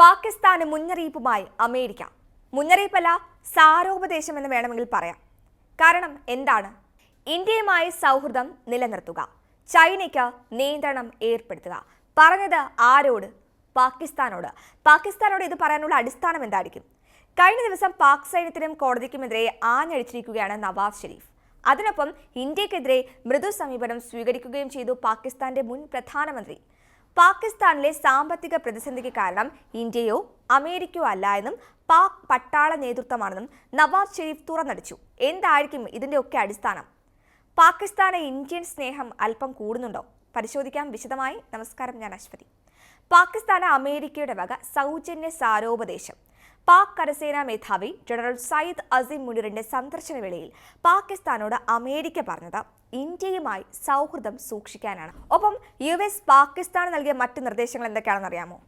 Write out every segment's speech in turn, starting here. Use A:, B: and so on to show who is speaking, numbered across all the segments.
A: പാകിസ്ഥാന് മുന്നറിയിപ്പുമായി അമേരിക്ക മുന്നറിയിപ്പല്ല സാരോപദേശം എന്ന് വേണമെങ്കിൽ പറയാം കാരണം എന്താണ് ഇന്ത്യയുമായി സൗഹൃദം നിലനിർത്തുക ചൈനയ്ക്ക് നിയന്ത്രണം ഏർപ്പെടുത്തുക പറഞ്ഞത് ആരോട് പാകിസ്ഥാനോട് പാകിസ്ഥാനോട് ഇത് പറയാനുള്ള അടിസ്ഥാനം എന്തായിരിക്കും കഴിഞ്ഞ ദിവസം പാക് സൈന്യത്തിനും കോടതിക്കുമെതിരെ ആഞ്ഞടിച്ചിരിക്കുകയാണ് നവാസ് ഷെരീഫ് അതിനൊപ്പം ഇന്ത്യക്കെതിരെ മൃദു സമീപനം സ്വീകരിക്കുകയും ചെയ്തു പാകിസ്ഥാന്റെ മുൻ പ്രധാനമന്ത്രി പാകിസ്ഥാനിലെ സാമ്പത്തിക പ്രതിസന്ധിക്ക് കാരണം ഇന്ത്യയോ അമേരിക്കയോ അല്ല എന്നും പാക് പട്ടാള നേതൃത്വമാണെന്നും നവാസ് ഷെരീഫ് തുറന്നടിച്ചു എന്തായിരിക്കും ഒക്കെ അടിസ്ഥാനം പാകിസ്ഥാനെ ഇന്ത്യൻ സ്നേഹം അല്പം കൂടുന്നുണ്ടോ പരിശോധിക്കാം വിശദമായി നമസ്കാരം ഞാൻ അശ്വതി പാകിസ്ഥാന് അമേരിക്കയുടെ വക സൗജന്യ സാരോപദേശം പാക് കരസേനാ മേധാവി ജനറൽ സയ്യിദ് അസീം മുനിറിന്റെ സന്ദർശന വേളയിൽ പാകിസ്ഥാനോട് അമേരിക്ക പറഞ്ഞത് ഇന്ത്യയുമായി സൗഹൃദം സൂക്ഷിക്കാനാണ് ഒപ്പം യു എസ് പാകിസ്ഥാന് നൽകിയ മറ്റ് നിർദ്ദേശങ്ങൾ എന്തൊക്കെയാണെന്ന് അറിയാമോ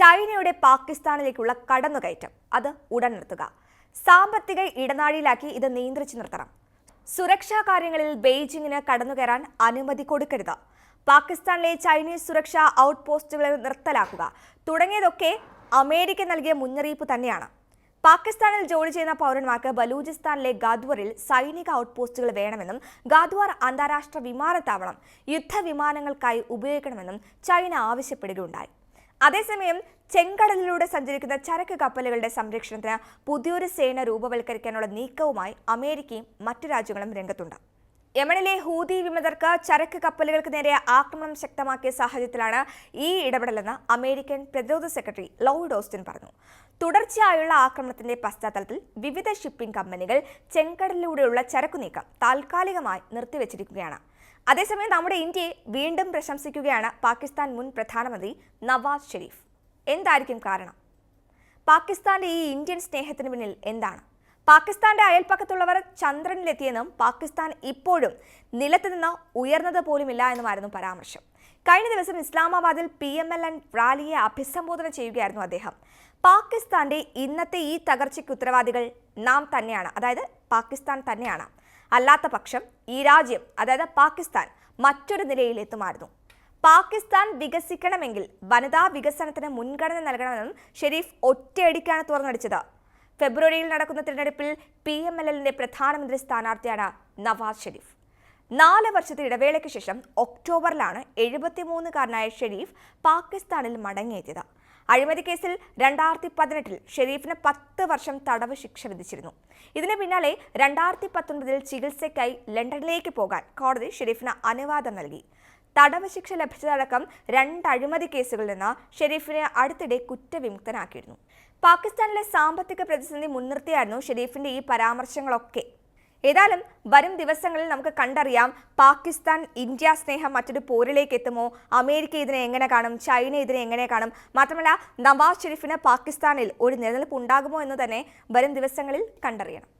A: ചൈനയുടെ പാകിസ്ഥാനിലേക്കുള്ള കടന്നുകയറ്റം അത് ഉടൻ നിർത്തുക സാമ്പത്തിക ഇടനാഴിയിലാക്കി ഇത് നിയന്ത്രിച്ചു നിർത്തണം സുരക്ഷാ കാര്യങ്ങളിൽ ബെയ്ജിങ്ങിന് കടന്നുകയറാൻ അനുമതി കൊടുക്കരുത് പാകിസ്ഥാനിലെ ചൈനീസ് സുരക്ഷാ ഔട്ട് പോസ്റ്റുകളിൽ നിർത്തലാക്കുക തുടങ്ങിയതൊക്കെ അമേരിക്ക നൽകിയ മുന്നറിയിപ്പ് തന്നെയാണ് പാകിസ്ഥാനിൽ ജോലി ചെയ്യുന്ന പൗരന്മാർക്ക് ബലൂചിസ്ഥാനിലെ ഗാദ്വറിൽ സൈനിക ഔട്ട്പോസ്റ്റുകൾ വേണമെന്നും ഗാദ്വാർ അന്താരാഷ്ട്ര വിമാനത്താവളം യുദ്ധവിമാനങ്ങൾക്കായി ഉപയോഗിക്കണമെന്നും ചൈന ആവശ്യപ്പെടുകയുണ്ടായി അതേസമയം ചെങ്കടലിലൂടെ സഞ്ചരിക്കുന്ന ചരക്ക് കപ്പലുകളുടെ സംരക്ഷണത്തിന് പുതിയൊരു സേന രൂപവൽക്കരിക്കാനുള്ള നീക്കവുമായി അമേരിക്കയും മറ്റു രാജ്യങ്ങളും രംഗത്തുണ്ട് യമനിലെ ഹൂതി വിമതർക്ക് ചരക്ക് കപ്പലുകൾക്ക് നേരെ ആക്രമണം ശക്തമാക്കിയ സാഹചര്യത്തിലാണ് ഈ ഇടപെടലെന്ന് അമേരിക്കൻ പ്രതിരോധ സെക്രട്ടറി ലോയിഡ് ഓസ്റ്റിൻ പറഞ്ഞു തുടർച്ചയായുള്ള ആക്രമണത്തിന്റെ പശ്ചാത്തലത്തിൽ വിവിധ ഷിപ്പിംഗ് കമ്പനികൾ ചെങ്കടലിലൂടെയുള്ള ചരക്കു നീക്കം താൽക്കാലികമായി നിർത്തിവച്ചിരിക്കുകയാണ് അതേസമയം നമ്മുടെ ഇന്ത്യയെ വീണ്ടും പ്രശംസിക്കുകയാണ് പാകിസ്ഥാൻ മുൻ പ്രധാനമന്ത്രി നവാസ് ഷെരീഫ് എന്തായിരിക്കും കാരണം പാകിസ്ഥാന്റെ ഈ ഇന്ത്യൻ സ്നേഹത്തിന് പിന്നിൽ എന്താണ് പാകിസ്ഥാന്റെ അയൽപ്പക്കത്തുള്ളവർ ചന്ദ്രനിലെത്തിയെന്നും പാകിസ്ഥാൻ ഇപ്പോഴും നിലത്ത് നിന്ന് ഉയർന്നത് പോലുമില്ല എന്നുമായിരുന്നു പരാമർശം കഴിഞ്ഞ ദിവസം ഇസ്ലാമാബാദിൽ പി എം എൽ എൻ റാലിയെ അഭിസംബോധന ചെയ്യുകയായിരുന്നു അദ്ദേഹം പാകിസ്ഥാന്റെ ഇന്നത്തെ ഈ തകർച്ചയ്ക്ക് ഉത്തരവാദികൾ നാം തന്നെയാണ് അതായത് പാകിസ്ഥാൻ തന്നെയാണ് അല്ലാത്ത പക്ഷം ഈ രാജ്യം അതായത് പാകിസ്ഥാൻ മറ്റൊരു നിലയിലെത്തുമായിരുന്നു പാകിസ്ഥാൻ വികസിക്കണമെങ്കിൽ വനിതാ വികസനത്തിന് മുൻഗണന നൽകണമെന്നും ഷെരീഫ് ഒറ്റയടിക്കാണ് തുറന്നടിച്ചത് ഫെബ്രുവരിയിൽ നടക്കുന്ന തിരഞ്ഞെടുപ്പിൽ പി എം എൽ എല്ലിന്റെ പ്രധാനമന്ത്രി സ്ഥാനാർത്ഥിയാണ് നവാസ് ഷെരീഫ് നാല് വർഷത്തെ ഇടവേളയ്ക്ക് ശേഷം ഒക്ടോബറിലാണ് എഴുപത്തിമൂന്നുകാരനായ ഷെരീഫ് പാകിസ്ഥാനിൽ മടങ്ങിയെത്തിയത് അഴിമതി കേസിൽ രണ്ടായിരത്തി പതിനെട്ടിൽ ഷെരീഫിന് പത്ത് വർഷം തടവ് ശിക്ഷ വിധിച്ചിരുന്നു ഇതിന് പിന്നാലെ രണ്ടായിരത്തി പത്തൊൻപതിൽ ചികിത്സയ്ക്കായി ലണ്ടനിലേക്ക് പോകാൻ കോടതി ഷെരീഫിന് അനുവാദം നൽകി തടവശിക്ഷ ശിക്ഷ ലഭിച്ചതടക്കം രണ്ട് അഴിമതി കേസുകളിൽ നിന്ന് ഷെരീഫിനെ അടുത്തിടെ കുറ്റവിമുക്തനാക്കിയിരുന്നു പാകിസ്ഥാനിലെ സാമ്പത്തിക പ്രതിസന്ധി മുൻനിർത്തിയായിരുന്നു ഷെരീഫിന്റെ ഈ പരാമർശങ്ങളൊക്കെ ഏതായാലും വരും ദിവസങ്ങളിൽ നമുക്ക് കണ്ടറിയാം പാകിസ്ഥാൻ ഇന്ത്യ സ്നേഹം മറ്റൊരു പോരിലേക്ക് എത്തുമോ അമേരിക്ക ഇതിനെ എങ്ങനെ കാണും ചൈന ഇതിനെ എങ്ങനെ കാണും മാത്രമല്ല നവാസ് ഷെരീഫിന് പാകിസ്ഥാനിൽ ഒരു നിലനിൽപ്പ് ഉണ്ടാകുമോ എന്ന് തന്നെ വരും ദിവസങ്ങളിൽ കണ്ടറിയണം